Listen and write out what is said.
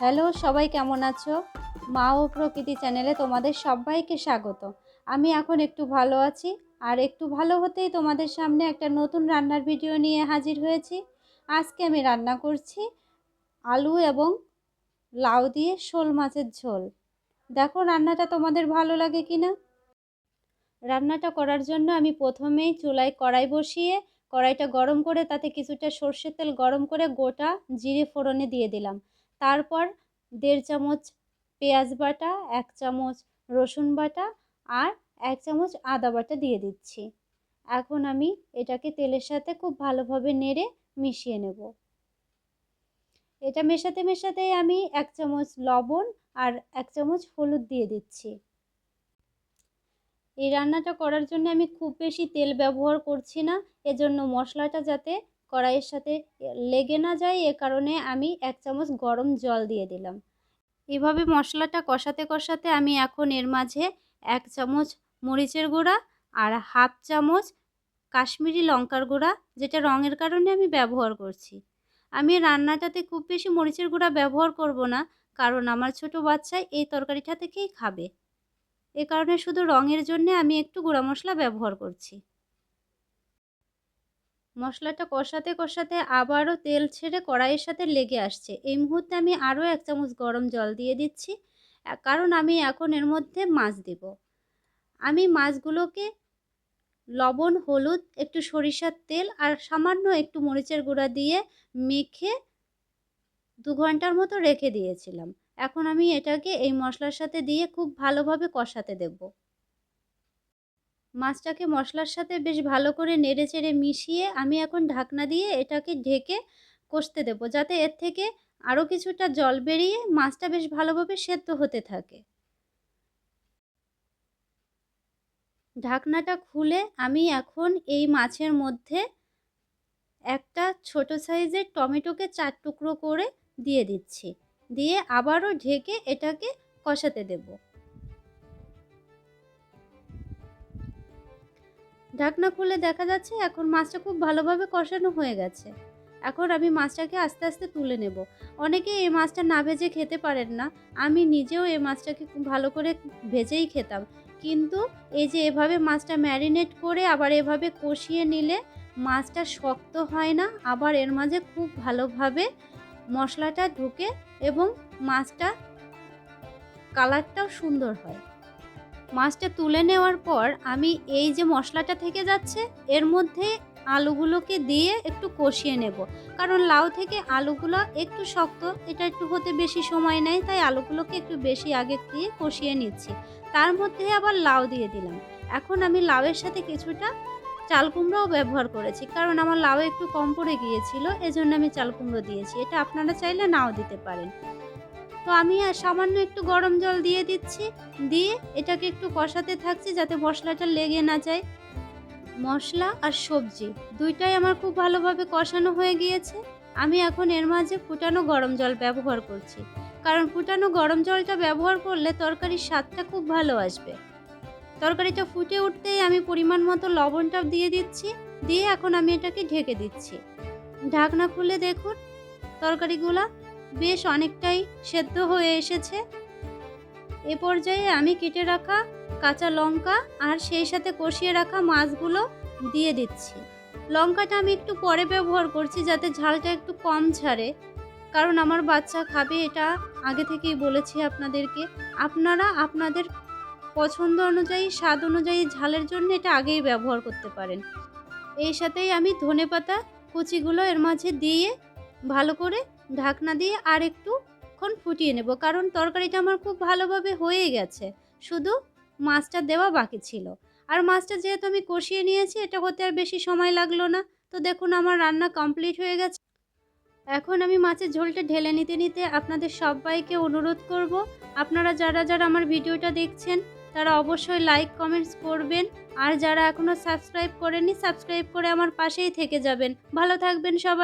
Hello, সবাই কেমন আছো? মা ও প্রকৃতি চ্যানেলে তোমাদের সবাইকে স্বাগত। আমি এখন একটু ভালো আছি, আর একটু ভালো হতেই তোমাদের সামনে একটা নতুন রান্নার ভিডিও নিয়ে হাজির হয়েছি। আজকে আমি রান্না করছি আলু এবং লাউ দিয়ে শোল মাছের ঝোল। দেখো, রান্নাটা তোমাদের ভালো লাগে কি না রান্নাটা করার জন্য আমি প্রথমেই চুলায় কড়াই বসিয়ে কড়াইটা গরম করে তাতে কিছুটা সর্ষের তেল গরম করে গোটা জিরে ফোড়নে দিয়ে দিলাম। তারপর দেড় চামচ পেঁয়াজ বাটা, এক চামচ রসুন বাটা আর এক চামচ আদা বাটা দিয়ে দিচ্ছি। এখন আমি এটাকে তেলের সাথে খুব ভালোভাবে নেড়ে মিশিয়ে নেব। এটা মেশাতে মেশাতেই আমি এক চামচ লবণ আর এক চামচ হলুদ দিয়ে দিচ্ছি। এই রান্নাটা করার জন্য আমি খুব বেশি তেল ব্যবহার করছি না, এজন্য মশলাটা যাতে কড়াইয়ের সাথে লেগে না যায়, এ কারণে আমি এক চামচ গরম জল দিয়ে দিলাম। এভাবে মশলাটা কষাতে কষাতে আমি এখন এর মাঝে এক চামচ মরিচের গুঁড়া আর হাফ চামচ কাশ্মীরি লঙ্কার গুঁড়া, যেটা রঙের কারণে আমি ব্যবহার করছি। আমি রান্নাটাতে খুব বেশি মরিচের গুঁড়া ব্যবহার করব না, কারণ আমার ছোট বাচ্চা এই তরকারিটা থেকেই খাবে। এ কারণে শুধু রঙের জন্য আমি একটু গুঁড়া মশলা ব্যবহার করছি। মশলাটা কষাতে কষাতে আবারও তেল ছেড়ে কড়াইয়ের সাথে লেগে আসছে। এই মুহূর্তে আমি আরও এক চামচ গরম জল দিয়ে দিচ্ছি কারণ আমি এখন এর মধ্যে মাছ দেব। আমি মাছগুলোকে লবণ, হলুদ, একটু সরিষার তেল আর সামান্য একটু মরিচের গুঁড়া দিয়ে মেখে দু ঘণ্টার মতো রেখে দিয়েছিলাম। এখন আমি এটাকে এই মশলার সাথে দিয়ে খুব ভালোভাবে কষাতে দেব। মাছটাকে মশলার সাথে বেশ ভালো করে নেড়ে চেড়ে মিশিয়ে আমি এখন ঢাকনা দিয়ে এটাকে ঢেকে কষতে দেব, যাতে এর থেকে আরও কিছুটা জল বেরিয়ে মাছটা বেশ ভালোভাবে সেদ্ধ হতে থাকে। ঢাকনাটা খুলে আমি এখন এই মাছের মধ্যে একটা ছোট সাইজের টমেটোকে চার টুকরো করে দিয়ে দিচ্ছি, দিয়ে আবারও ঢেকে এটাকে কষাতে দেব। ঢাকনা খুলে দেখা যাচ্ছে এখন মাছটা খুব ভালোভাবে কষানো হয়ে গেছে। এখন আমি মাছটাকে আস্তে আস্তে তুলে নেব। অনেকে এই মাছটা না ভেজে খেতে পারেন না। আমি নিজেও এই মাছটাকে খুব ভালো করে ভেজেই খেতাম। কিন্তু এই যে এভাবে মাছটা ম্যারিনেট করে আবার এভাবে কষিয়ে নিলে মাছটা শক্ত হয় না, আবার এর মাঝে খুব ভালোভাবে মশলাটা ঢুকে এবং মাছটা কালারটাও সুন্দর হয়। মাছটা তুলে নেওয়ার পর আমি এই যে মশলাটা থেকে যাচ্ছে, এর মধ্যে আলুগুলোকে দিয়ে একটু কষিয়ে নেব। কারণ লাউ থেকে আলুগুলো একটু শক্ত, এটা একটু হতে বেশি সময় নেয়, তাই আলুগুলোকে একটু বেশি আগে দিয়ে কষিয়ে নিচ্ছি। তার মধ্যে আবার লাউ দিয়ে দিলাম। এখন আমি লাউয়ের সাথে কিছুটা চাল কুমড়োও ব্যবহার করেছি, কারণ আমার লাউ একটু কম পড়ে গিয়েছিল, এজন্য আমি চাল কুমড়ো দিয়েছি। এটা আপনারা চাইলে নাও দিতে পারেন। তো আমি আর সামান্য একটু গরম জল দিয়ে দিচ্ছি, দিয়ে এটাকে একটু কষাতে থাকছি যাতে মশলাটা লেগে না যায়। মশলা আর সবজি দুইটাই আমার খুব ভালোভাবে কষানো হয়ে গিয়েছে। আমি এখন এর মাঝে ফুটানো গরম জল ব্যবহার করছি। কারণ ফুটানো গরম জলটা ব্যবহার করলে তরকারির স্বাদটা খুব ভালো আসবে। তরকারিটা ফুটে উঠতেই আমি পরিমাণ মতো লবণটা দিয়ে দিচ্ছি, দিয়ে এখন আমি এটাকে ঢেকে দিচ্ছি। ঢাকনা খুলে দেখুন, তরকারিগুলা বেশ অনেকটাই সেদ্ধ হয়ে এসেছে। এ পর্যায়ে আমি কেটে রাখা কাঁচা লঙ্কা আর সেই সাথে কষিয়ে রাখা মাছগুলো দিয়ে দিচ্ছি। লঙ্কাটা আমি একটু পরে ব্যবহার করছি যাতে ঝালটা একটু কম ছাড়ে। কারণ আমার বাচ্চা খাবে এটা আগে থেকেই বলেছি আপনাদেরকে। আপনারা আপনাদের পছন্দ অনুযায়ী, স্বাদ অনুযায়ী ঝালের জন্য এটা আগেই ব্যবহার করতে পারেন। এই সাথেই আমি ধনে পাতা কুচিগুলো এর মাঝে দিয়ে ভালো করে ঢাকনা দিয়ে আর একটুক্ষণ ফুটিয়ে নেব, কারণ তরকারিটা আমার খুব ভালোভাবে হয়ে গেছে। শুধু মাছটা দেওয়া বাকি ছিল। আর মাছটা যেহেতু আমি কষিয়ে নিয়েছি, এটা হতে আর বেশি সময় লাগল না। তো দেখুন, আমার রান্না কমপ্লিট হয়ে গেছে। এখন আমি মাছের ঝোলটা ঢেলে নিতে নিতে আপনাদের সবাইকে অনুরোধ করব, আপনারা যারা যারা আমার ভিডিওটা দেখছেন, তারা অবশ্যই লাইক, কমেন্টস করবেন। আর যারা এখনও সাবস্ক্রাইব করেননি, সাবস্ক্রাইব করে আমার পাশেই থেকে যাবেন। ভালো থাকবেন সবাই।